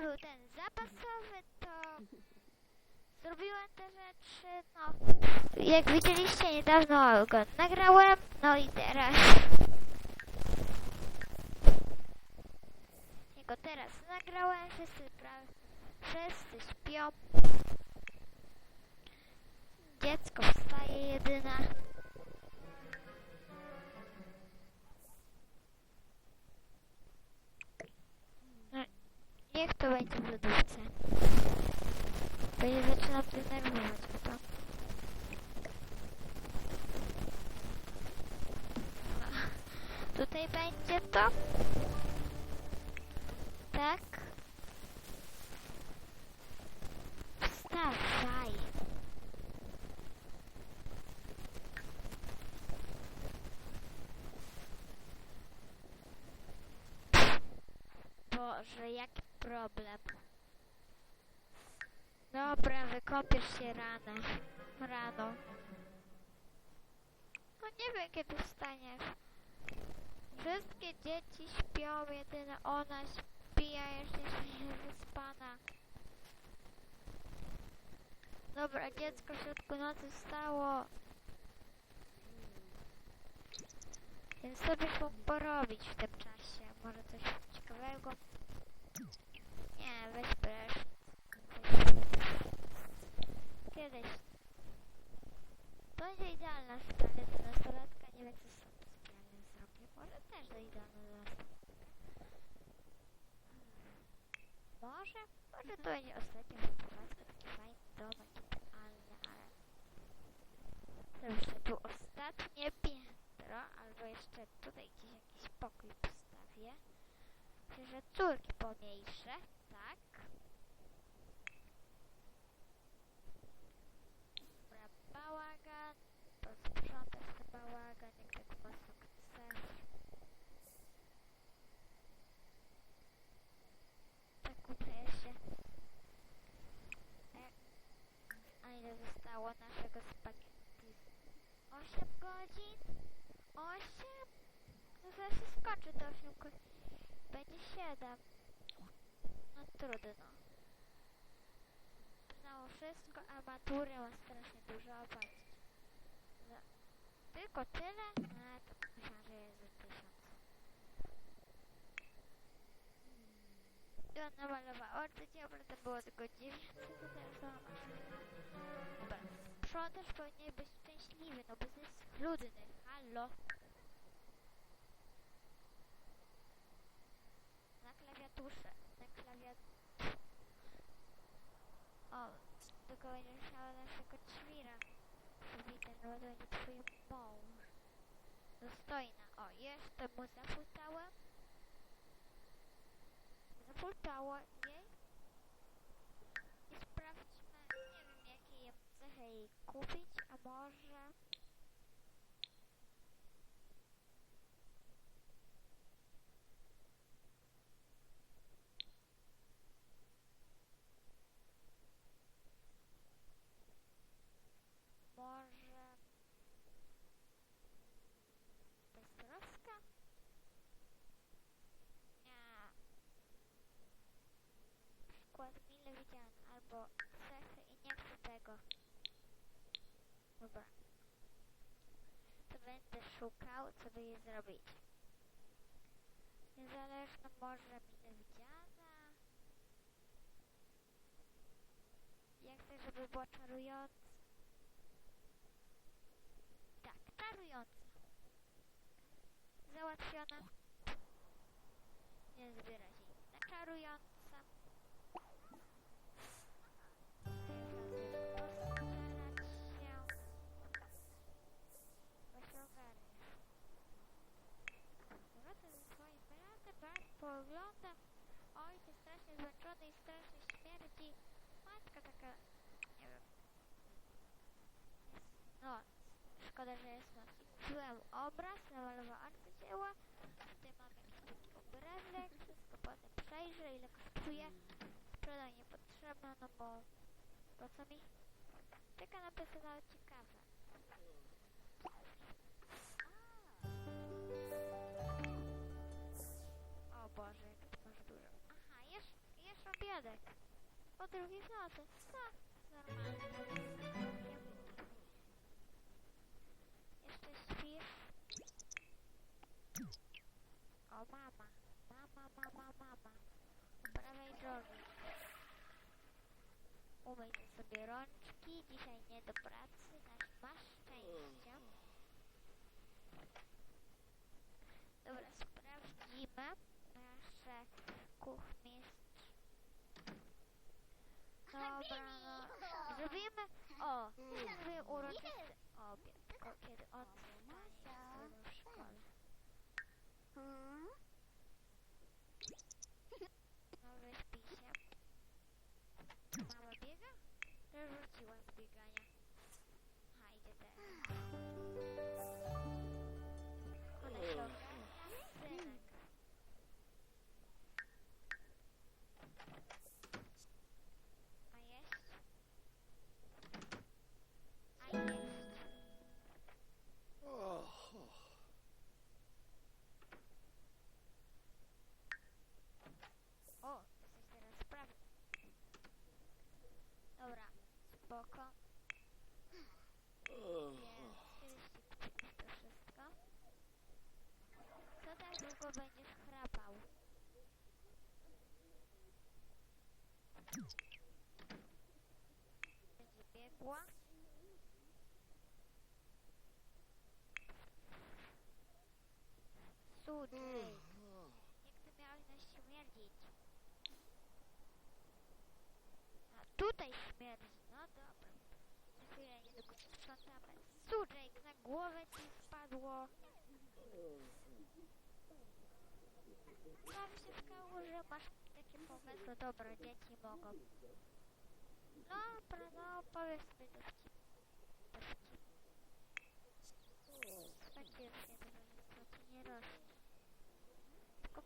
był ten zapasowy, to zrobiłem te rzeczy, no. Jak widzieliście niedawno go nagrałem, no i teraz jego teraz nagrałem, wszyscy, pra, wszyscy śpią. Dziecko wstaje jedyna. Nie zaczynam denerwować o to. Tutaj będzie to. Dobra, wykąpiesz się rano. Rano. No nie wiem, kiedy wstaniesz. Wszystkie dzieci śpią, jedyna ona śpi, a jeszcze się wyspana. Dobra, dziecko w środku nocy wstało. Więc sobie mógł porobić w tym czasie. Może coś ciekawego. Nie, weź precz. Kiedyś. To będzie idealna sprawa dla nastolatka. Nie wiem, co sobie specjalnie zrobię. Może też to idealna dla. Może? Może to będzie ostatnia wyprowadzka. Taki fajny domek, idealny, ale... Dobrze, tu ostatnie piętro, albo jeszcze tutaj gdzieś jakiś pokój postawię. Myślę, że córki pomniejsze, tak? Dobra, bałagan. Posprzątasz ten bałagan, jak tak mocno chcesz. Tak udaje się. A ile zostało naszego spaghetti? 8 godzin? 8? No zaraz się skoczy do 8 godzin. Będzie 7. No trudno. Wszystko, a matury ma strasznie dużo, patrzcie. Za... Tylko tyle? A, to myślałam, że jest za tysiąc. I on namalowała ordycie, ale to było tylko 900, to teraz mam Dobra, sprzątacz powinien być szczęśliwy, no bo jest schludny. Halo? Na klawiaturze, na klawiaturze. O, tylko będziesz musiała naszego ćwira przywitać, no bo to będzie twój mąż. Dostojna. O, jeszcze mu zapultałem. Zapultało jej. I sprawdźmy, nie wiem jakie je cechy jej kupić, a. Może... Beztroska? Nie. Przykład mile widziany, albo cechy i nie chcę tego. Dobra. To będę szukał, co by je zrobić. Niezależna może mile widziana. Ja chcę, żeby była czarująca. Tak, czarująca. Załatwiona. Nie zbierać jej. Na czarująca. Strasznie zmęczony i strasznie śmierdzi. Matka taka, nie wiem. Jest noc. Szkoda, że jest noc. Wziąłem obraz, namalowałem arcydzieła. Tutaj mam jakiś taki obrazek. Wszystko potem przejrzę, ile kosztuje. Sprzedam niepotrzebne, no bo po co mi? Taka napisy nawet jeszcze obiad drugiej w nocy. Tak, normalnie. Jeszcze śpisz? O, mama. Mama, mama, mama. Po prawej drogi. Umyj sobie rączki. Dzisiaj nie do pracy. Masz szczęście. Dobra, sprawdzimy. Nasze kuchmistrz. Dobra, no. Zrobimy. O, uroczysty obiad. Tylko kiedy on wstanie w szkole. No wyśpi się. Mama biega? Wróciła z biegania. Aha, idzie teraz. Ona się ogarnia. Synek. A jeść? A jeść? O, jesteś teraz sprawny. Dobra, spoko. Więc wyścig to wszystko. Długo będziesz chrapał? Będzie biegła. Sudlej. Jak ty miałeś na śmierdzić? A tutaj śmierdzi. No dobra. Chwilę niedługo sprzątamy. Sudlejk, na głowę ci spadło. Mam się wkało, że masz takie pomysły. Dobra, dzieci mogą. Dobra, no powiedz mi dowcip. Dowcip. Takie już nie towarzystwo ci nie rośnie. Tylko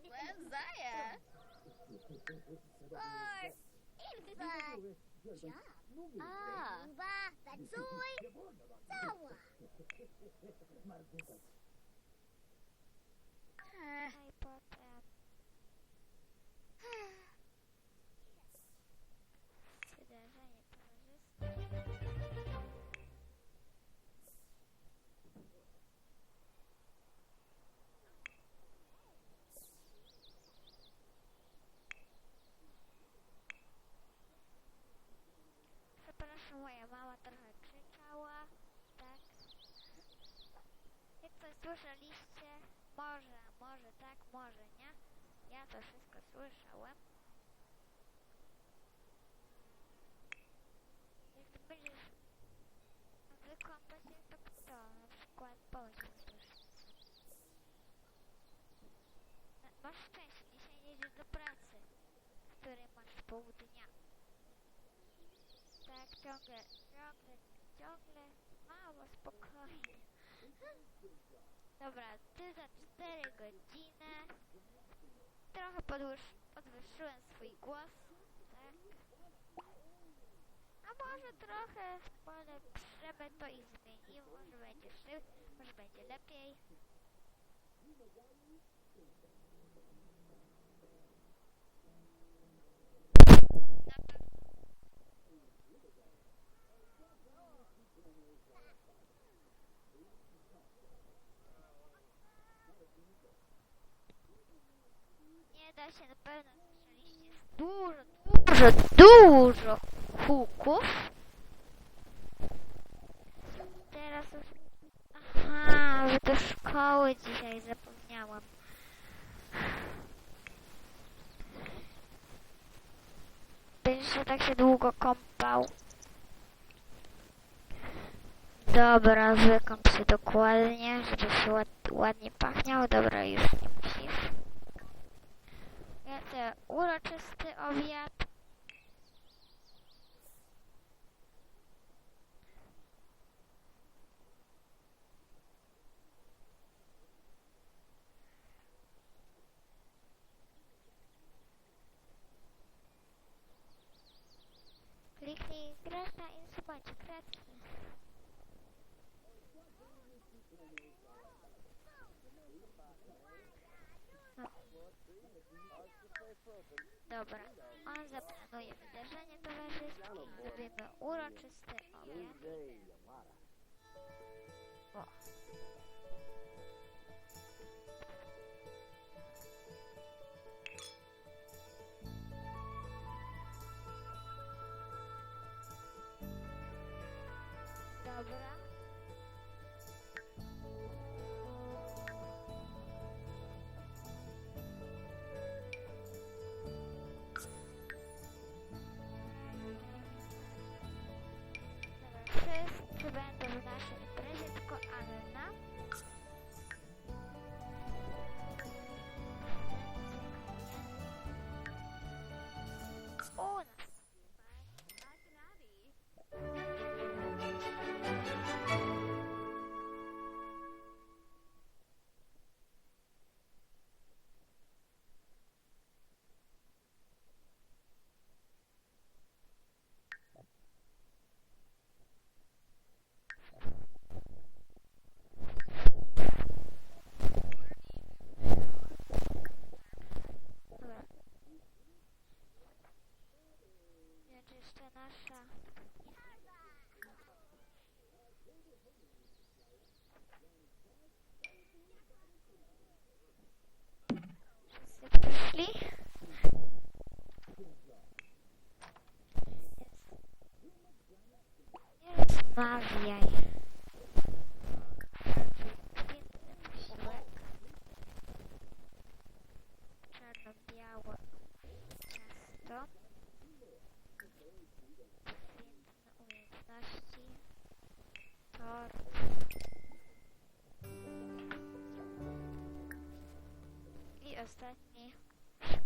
Where's Zaya? Or job Ah, Uba, Batsui, Zawa. I bought that. Moja mama trochę krzyczała, tak? Jak coś słyszeliście? Może, może tak, może nie. Ja to wszystko słyszałem. Jak będziesz wykąpać się, to kto? Na przykład słyszy. Masz szczęście, dzisiaj jedziesz do pracy, w której masz pół dnia. Tak, ciągle, ciągle, ciągle, mało spokojnie. Dobra, ty za 4 godziny. Trochę podwyż, podwyższyłem swój głos, tak? A może trochę polepszymy to i zmienimy, może będzie szybciej, może będzie lepiej. Na pewno nie da się na pewno słyszeliście dużo, dużo, dużo huków. Teraz już... Aha, wy do szkoły dzisiaj zapomniałam. Będziesz się tak się długo kąpał. Dobra, wykąp się dokładnie, żeby się ład, ładnie pachniało. Dobra, już nie musisz. Chcę uroczysty obiad. Dobra, on zaplanuje wydarzenie towarzyskie, zrobimy uroczysty obiad. O. Dobra.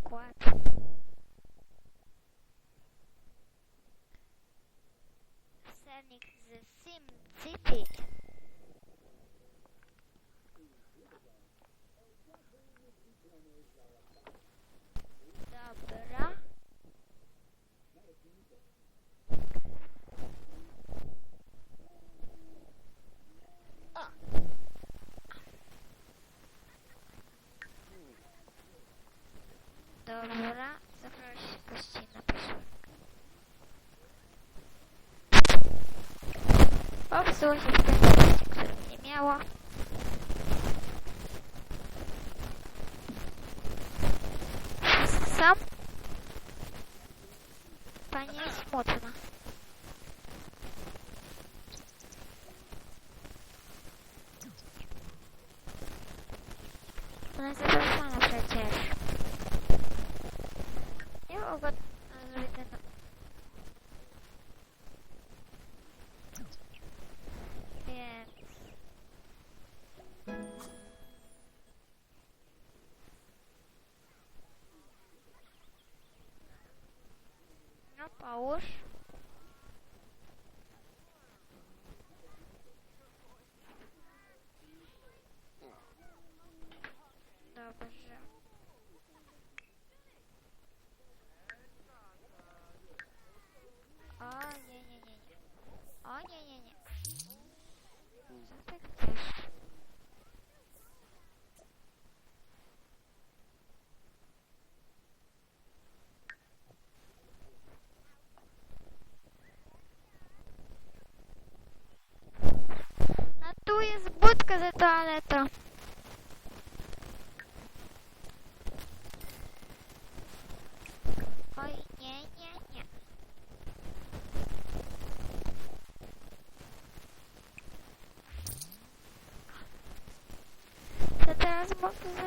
Przykład. Sernik z Sim City. Dobra. Momencie, którym nie. Wszyscy są? Pani jest smutna. Ona jest zaproszona przecież. Nie mogę zrobić ten... No połóż. Dobrze. O nie, nie, nie, fuck away.